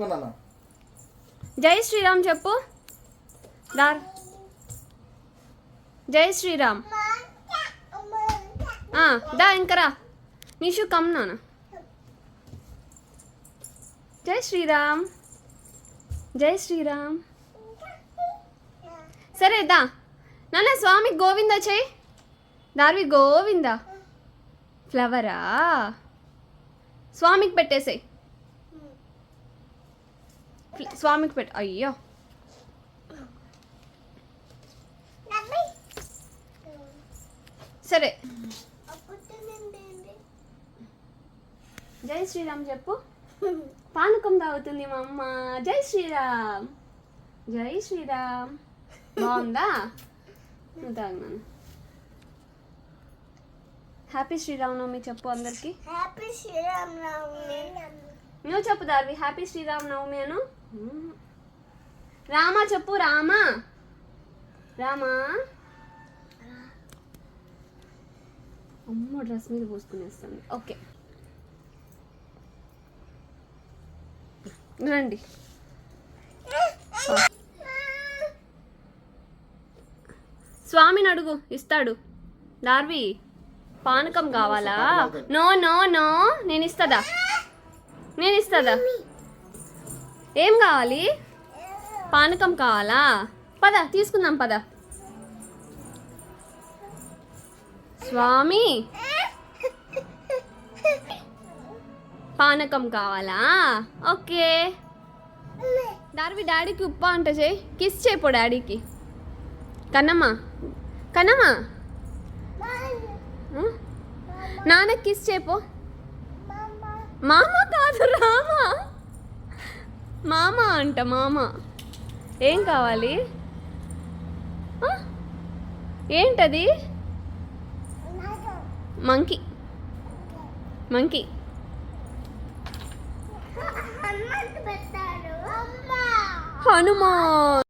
పెట్టుకున్నాను. జై శ్రీరామ్ చెప్పు. దార్. జై శ్రీరామ్. ఆ, దా ఇంకరా నిషు కమ్ నాన్న. జై శ్రీరామ్. జై శ్రీరామ్. సరే దా. నాన్న స్వామి గోవింద చేయి. దార్వి గోవింద. ఫ్లవరా? స్వామికి పెట్టేసేయ్. స్వామికి పెట్ట అయ్యో. సరే. జై శ్రీరామ్ చెప్పు. పానకం తాగుతుంది మా అమ్మ. జై శ్రీరామ్. జై శ్రీరామ్. బాగుందా? నువ్వు తాగినాను హ్యాపీ శ్రీరామనవమి చెప్పు అందరికి. హ్యాపీ శ్రీరామ్ నవమి నువ్వు చెప్పు దార్వి. హ్యాపీ శ్రీరామ్ నవమి అను. రామా చెప్పు రామా. రామా. అమ్మ డ్రెస్ మీద పూసుకునేస్తుంది ఓకే రండి. స్వామిని అడుగు ఇస్తాడు. దార్వి పానకం కావాలా? నో నో నో నేను ఇస్తుందా? నేను ఇస్తుందా? ఏం కావాలి? పానకం కావాలా? పద తీసుకుందాం పద. స్వామి! పానకం కావాలా? ఓకే. దార్వి డాడీకి ఉప్ప అంట చేయి. కిస్ చేయిపో డాడీకి. కన్నమ్మ. కన్నమ్మ! ఆ? నాన్నకి కిస్ చేయిపో మామ! మామ అంట మామ. ఏం కావాలి? ఏంటది? మంకీ. మంకీ. హనుమాన్.